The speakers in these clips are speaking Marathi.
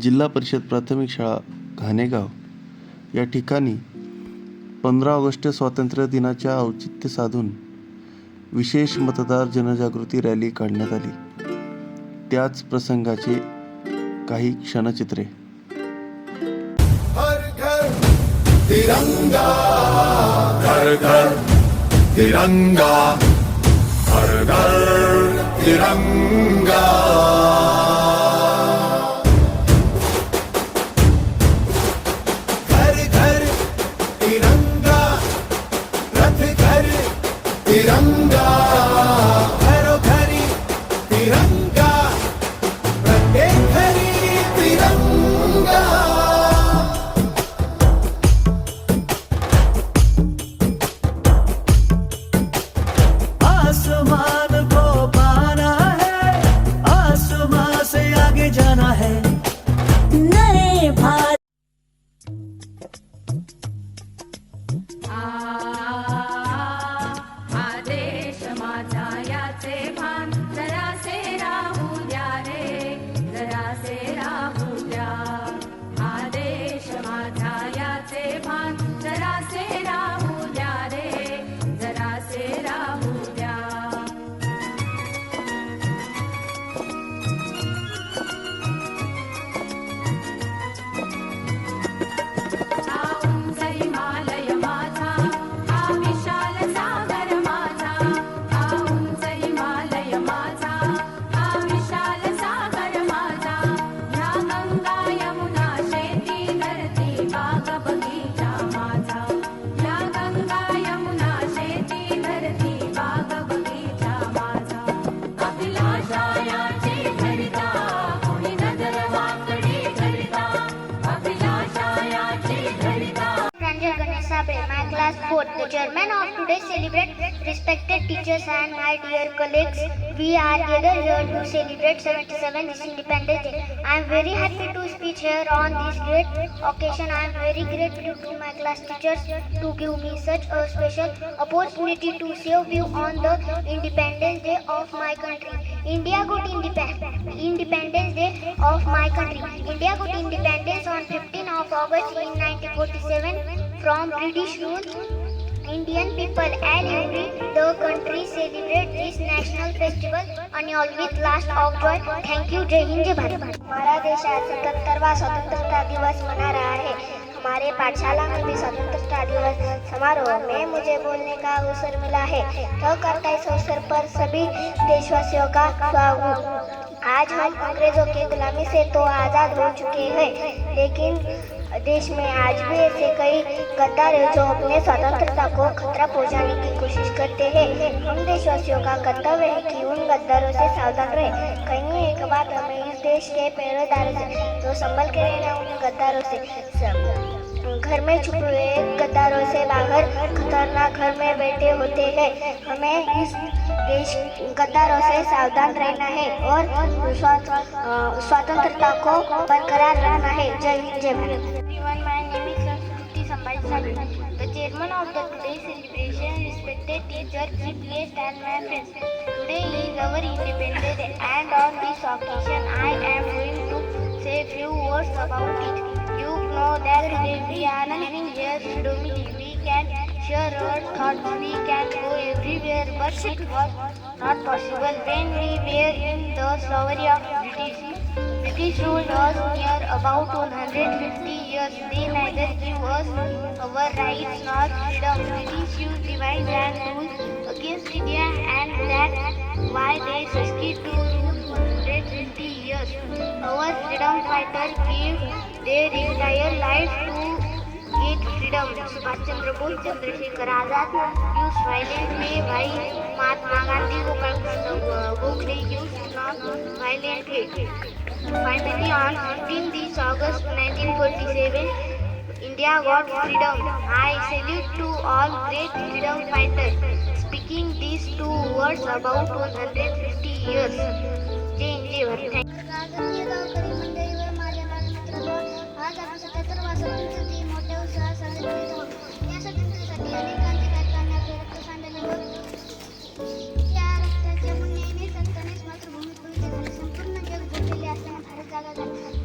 जिल्हा परिषद प्राथमिक शाळा घाणेगाव. या ठिकाणी पंधरा ऑगस्ट स्वातंत्र्य दिनाच्या औचित्य साधून विशेष मतदार जनजागृती रॅली काढण्यात आली. त्याच प्रसंगाचे काही क्षणचित्रे. तिरंगा घर घर तिरंगा घर तिरंगा. Teachers and my dear colleagues. We are gathered here to celebrate 77th Independence Day. I am very happy to speak here on this great occasion. I am very grateful to my class teachers to give me such a special opportunity to serve you on the Independence Day of my country. India got independence. Independence Day of my country. India got independence on 15th of August in 1947 from British rule. Indian people and every the country celebrate this national festival annual with last of joy. Thank you. जय हिंद जय भारत हमारा देश आज सतहत्तरवा स्वतंत्रता दिवस मना रहा है हमारे पाठशाला में भी स्वतंत्रता दिवस समारोह में मुझे बोलने का अवसर मिला है तो करता इस अवसर पर सभी देशवासियों का स्वागत आज हम अंग्रेजों की गुलामी से तो आज़ाद हो चुके हैं लेकिन देश में आज भी ऐसे कई गद्दार हैं जो अपने स्वतंत्रता को खतरा पहुँचाने की कोशिश करते हैं। हम देशवासियों का कर्तव्य है कि उन गद्दारों से सावधान रहें। कहीं एक बात हमें इस देश के पहरेदारों से तो संभल के रहना उन गद्दारों से। घर में छुपे हुए गद्दारों से बाहर खतरनाक घर में बैठे होते हैं हमें इस देश गद्दारों से सावधान रहना है और स्वतंत्रता को बरकरार रखना है जय हिंद जय Bharat. The chairman of the today's celebration, respected teacher, chief guest and my friends. Today is our Independence Day and on this occasion I am going to say few words about it. Know that we are having here freedom. We can share our thoughts, we can go everywhere, but it was not possible when we were in the slavery of British. British ruled us near about 150 years. They neither give us our rights nor freedom. British used divine and rule against India and that's why they succeed to rule 150 years. Our freedom fighters gave their entire life to get freedom. Subhash Chandra Bose Chandrashekhar Azad used violently by Mahatma Gandhi Gopal Gokhale used non-violent hate. Finally, on 15th August 1947, India got freedom. I salute to all great freedom fighters. Speaking words about 150 years. Change your Jai Thank you. माझ्या आज आपण मोठ्या उत्साहात साजरा करीत आहोत या स्वातंत्र्यासाठी अनेक क्रांतिकारकांनी रक्त सांडले त्या रक्ताच्या पुण्याने संतानेच मातृभूमीत पवित्र झाले संपूर्ण जग झोपलेले भारत जागा झाला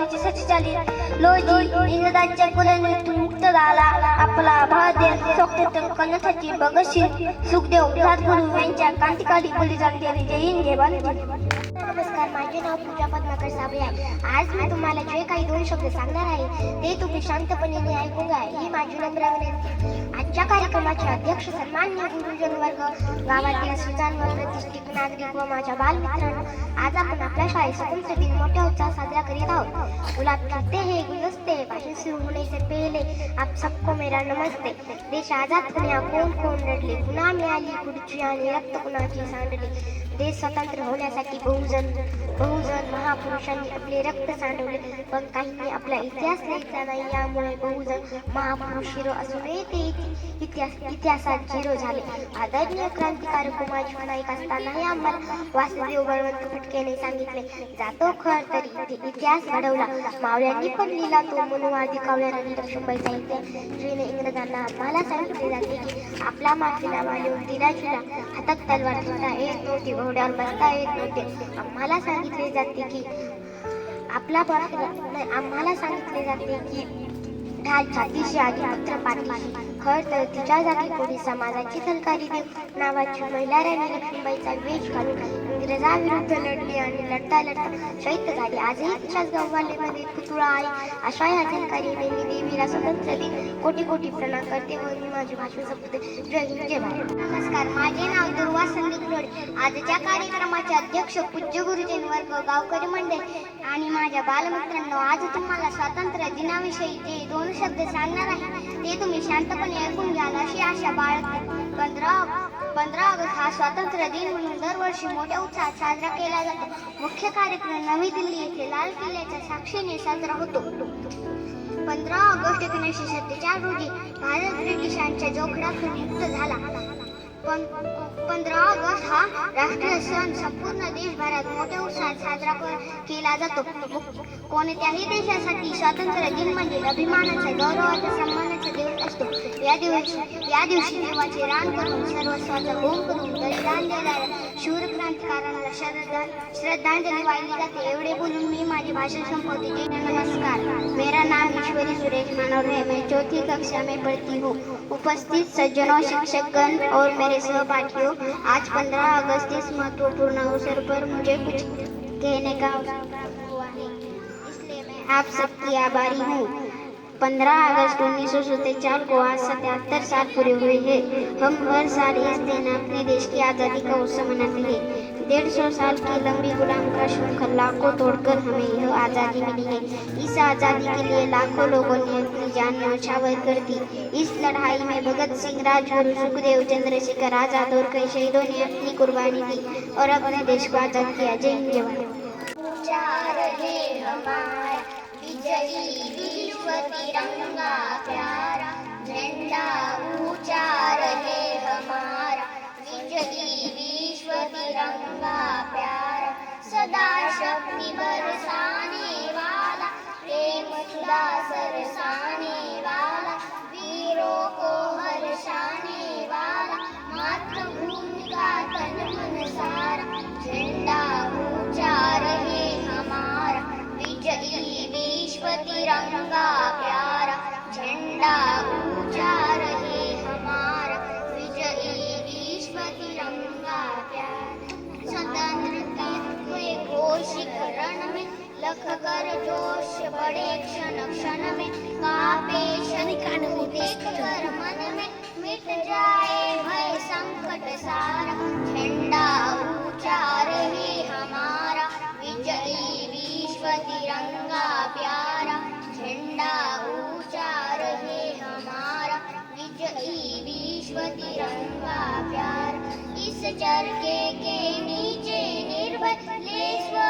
ऑगस्ट एकोणीसशे सत्तेचाळीस रोजी इंग्रजांच्या गुलामीतून मुक्त झाला. आपला भारत देश करण्यासाठी भगतसिंग सुखदेव राजगुरू यांच्या क्रांतिकारी बलिदान दिले जय हिंद जय भारत नमस्कार माझे नाव पूजा पद्माकर साबळे आहे. आज मी तुम्हाला जे काही दोन शब्द सांगणार आहे ते तुम्ही शांतपणे ऐकून घ्या ही माझी नम्र विनंती आजच्या कार्यक्रमाचे अध्यक्ष सन्मान्य गुरुजन वर्ग गावातील सुजान व प्रतिष्ठित नागरिक व माझ्या बालमित्रांनो आज आपण आपल्या शाळेत स्वतंत्र दिन मोठ्या उत्साहात साजरा करीत आहोत. गुलाब खिलते हे गुलदस्ते भाषण सुरू होने से पहले आप सबको मेरा नमस्ते. देश आजाद होण्या कोण कोण रडले? पुन्हा मिळाली खुर्ची आणि रक्त कुणाची सांडली? देश स्वतंत्र होण्यासाठी बहुजन बहुजन महापुरुषांनी आपले रक्त सांडवले. पण काहींनी आपला इतिहास लिहिला नाही यामुळे बहुजन महापुरुष हिरो असूनही ते इतिहास इतिहासात झिरो झाले. आदरणीय क्रांतिकारक कुमार नाईक असतानाही आम्हाला वासुदेव बळवंत फटकेने सांगितले. जातो खर तरी इतिहास घडवला. मावळ्यांनी पण लिहिला तो मनुवादी कावळ्या राणी लक्ष्मीबाईचा इतिहास जिने इंग्रजांना आम्हाला सांगितले जाते की आपला माफीनामा लिहून दिला शिला हातात तलवार घेता येत नव्हती. घोड्यावर बसता येत नव्हते आम्हाला सांगितले जाते की आपला आम्हाला सांगितले जाते की ढाल छातीशी आधी पुत्र पाठीशी. खर तर तिच्या जागी कोणी समाजाची सरकारी देव नावाची महिला राणी लक्ष्मीबाईचा वेश घालून इंग्रजाविरुद्ध लढली आणि लढता लढता शहीद झाली. आजही तिच्याच गव्हालेमध्ये पुतुळा आहे. अशा या झलकारीने मी देवीला स्वतंत्र दिन. कोटी कोटी प्रणाम करते व मी माझी भाषण संपते जय हिंद जय भारत. नमस्कार. माझे नाव दुर्वा संदीप लोडे आजच्या कार्यक्रमाचे अध्यक्ष पूज्य गुरुजन वर्ग गावकरी मंडळ आणि माझ्या बालमित्रांनो आज तुम्हाला स्वातंत्र्य दिनाविषयी जे दोन शब्द सांगणार आहे ते तुम्ही शांतपणे ऐकून घ्याल अशी आशा बाळगते. पंधरा पंधरा ऑगस्ट हा स्वातंत्र्य दिन म्हणून दरवर्षी मोठ्या उत्साहात साजरा केला जातो. मुख्य कार्यक्रम नवी दिल्ली येथे लाल किल्ल्याच्या साक्षीने साजरा होतो. पंधरा ऑगस्ट एकोणीसशे सत्तेचाळीस रोजी भारत ब्रिटिशांच्या जोखडातून मुक्त झाला. पण पंधरा ऑगस्ट हा राष्ट्रीय सण संपूर्ण देशभरात मोठ्या उत्साहात साजरा कर- केला जातो. कोणत्याही देशासाठी स्वातंत्र्य दिन म्हणजे अभिमानाचा गौरवाचा सन्मानाचा दिवस असतो. या दिवशी या दिवशी देवाचे रान करून सर्वस्वाचा होम करून बलिदान देणाऱ्या शूर क्रांतिकारांना श्रद्धा श्रद्धांजली वाहिली जाते. एवढे भाषण संपवते जय हिंद, नमस्कार। मेरा नाम ईश्वरी सुरेश मानव है। मैं चौथी कक्षा में पढ़ती हूँ। उपस्थित सज्जनों शिक्षकगण और मेरे सहपाठियों आज 15 अगस्त इस महत्वपूर्ण अवसर पर मुझे कुछ कहने का अवसर हुआ है। इसलिए मैं आप सबकी आभारी हूँ। 15 अगस्त उन्नीस सौ सत्ताईस को आज सतहत्तर साल पूरे हुए हैं। हम हर साल इस दिन अपने देश की आज़ादी का उत्सव मनाते हैं। डेढ़ सौ साल की लंबी गुलाम का श्रृंखला को तोड़कर हमें यह आज़ादी मिली है। इस आज़ादी के लिए लाखों लोगों ने अपनी जान न्यौछावर कर दी। इस लड़ाई में भगत सिंह, राजगुरु, सुखदेव, चंद्रशेखर आज़ाद और कई शहीदों ने अपनी कुर्बानी दी और अपने देश को आज़ाद किया। जय हिंद प्यारा। झंडा ऊँचा रहे हमारा। विश्व प्यारा सदा शक्ति बरसा में कर जोश बड़े क्षण क्षण में कापे शनिकन देख कर मन में मिट जाए भय संकट सारा। झंडा ऊँचा रहे हमारा विजयी विश्व तिरंगा प्यारा। झंडा ऊँचा रहे हमारा विजयी विश्व तिरंगा प्यारा। इस चरखे के नीचे निर्भय ले स्वराज्य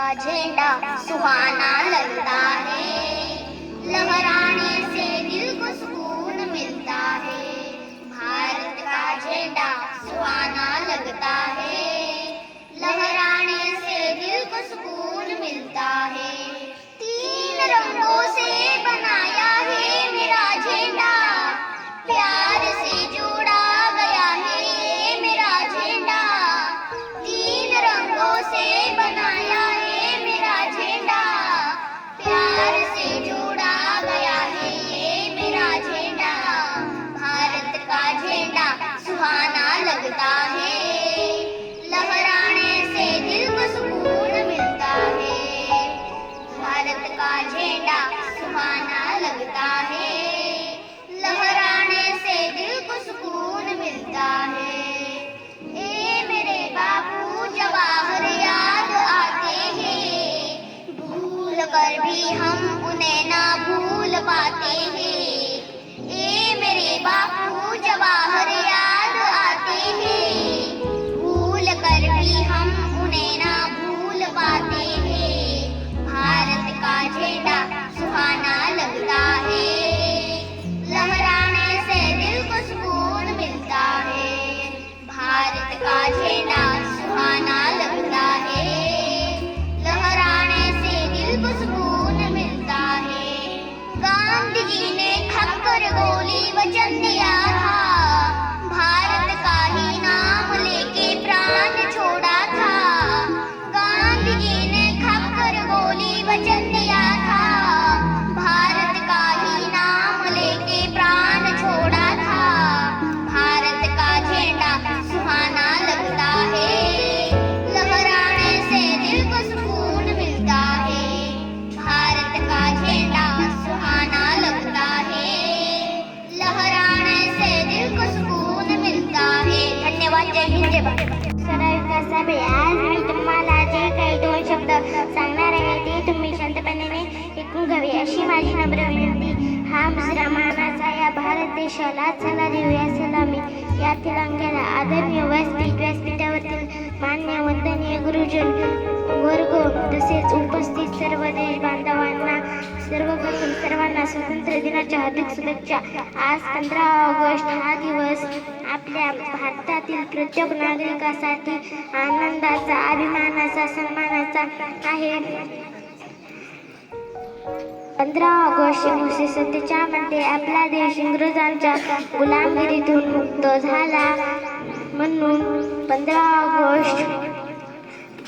का झंडा सुहाना देशाला चला देऊया सलामी या तिरंग्याला आदरणीय व्यासपीठ व्यासपीठावरील मान्य वंदनीय गुरुजन वर्ग तसेच उपस्थित सर्व देश बांधवांना सर्वप्रथम सर्वांना स्वातंत्र्य दिनाच्या हार्दिक शुभेच्छा. आज पंधरा ऑगस्ट हा दिवस आपल्या भारतातील प्रत्येक नागरिकासाठी आनंदाचा अभिमानाचा सन्मानाचा आहे. पंधरा ऑगस्ट एकोणीसशे सत्तेचाळमध्ये म्हणजे आपला देश इंग्रजांच्या गुलामगिरीतून मुक्त झाला. म्हणून पंधरा ऑगस्ट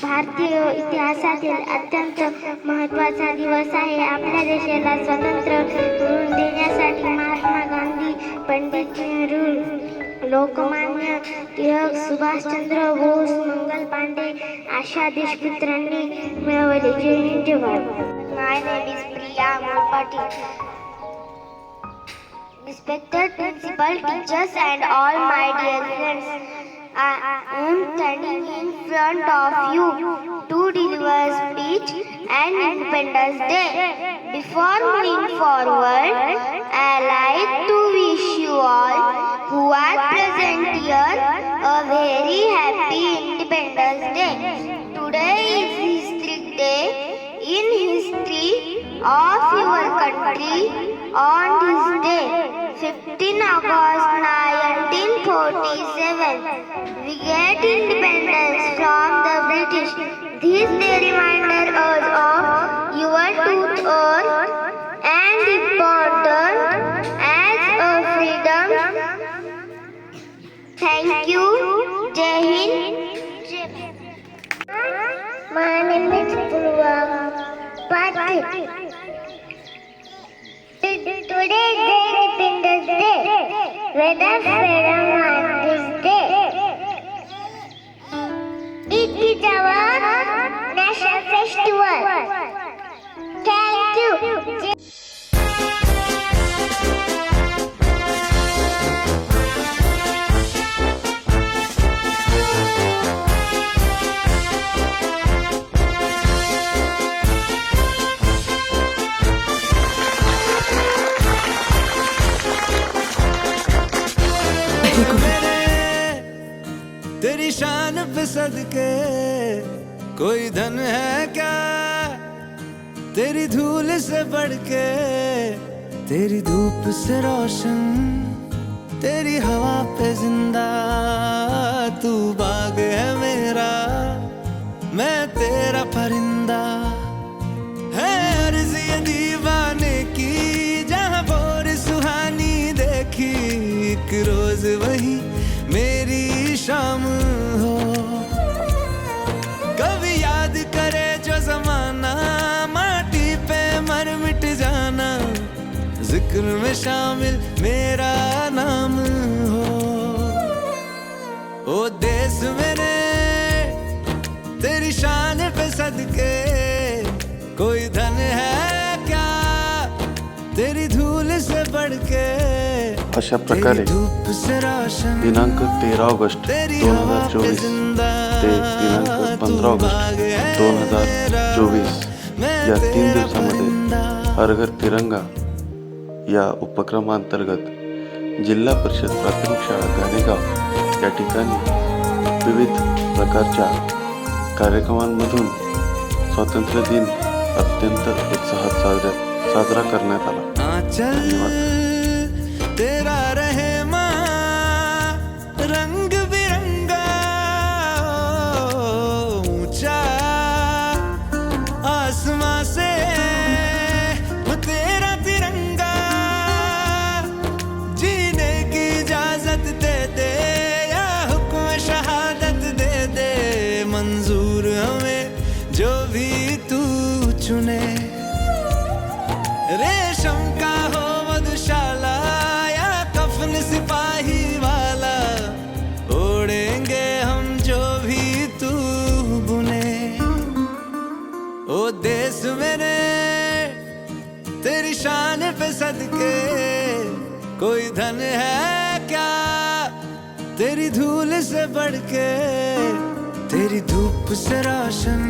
भारतीय इतिहासातील अत्यंत महत्त्वाचा दिवस आहे. आपल्या देशाला स्वतंत्र मिळवून देण्यासाठी महात्मा गांधी पंडित नेहरू लोकमान्य टिळक सुभाषचंद्र बोस मंगल पांडे आशा देशपुत्रांनी मिळवले. जय हिंद जय Bharat. My name is Respected principal, teachers and all my dear friends, I am standing in front of you to deliver speech and Independence Day. Before moving forward, I like to wish you all who are present here a very happy Independence Day. Today is History Day in history of your country. On this day, 15 August 1947, we get independence from the British. This day reminder us of your truth earth Whether freedom on this day. It is our कोई धन है क्या? तेरी धूल से बढ़ के तेरी धूप से रोशन तेरी हवा पे जिंदा तू बाग है मेरा मैं तेरा शामिल मेरा नाम हो। ओ देश मेरे तेरी शान पे सदके। कोई धन है क्या तेरी धूल से बढ़ के अशा प्रकारे से रोशन। दिनांक तेरा ऑगस्ट दोन हज़ार चोवीस ज़िंदा ते दिनांक पंधरा ऑगस्ट दोन हज़ार चोवीस या तीन दिवसामध्ये हर घर तिरंगा। या उपक्रमांतर्गत जिल्हा परिषद प्राथमिक शाळा गाणेगाव या ठिकाणी विविध प्रकारच्या कार्यक्रमांमधून स्वातंत्र्य दिन अत्यंत उत्साहात साजरा साजरा करण्यात आला. आंचल ओ देश मेरे तेरी शान पे सदके कोई धन है क्या? तेरी धूल से बढ़ के तेरी धूप से राशन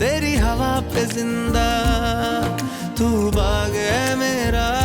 तेरी हवा पे जिंदा तू बाग है मेरा।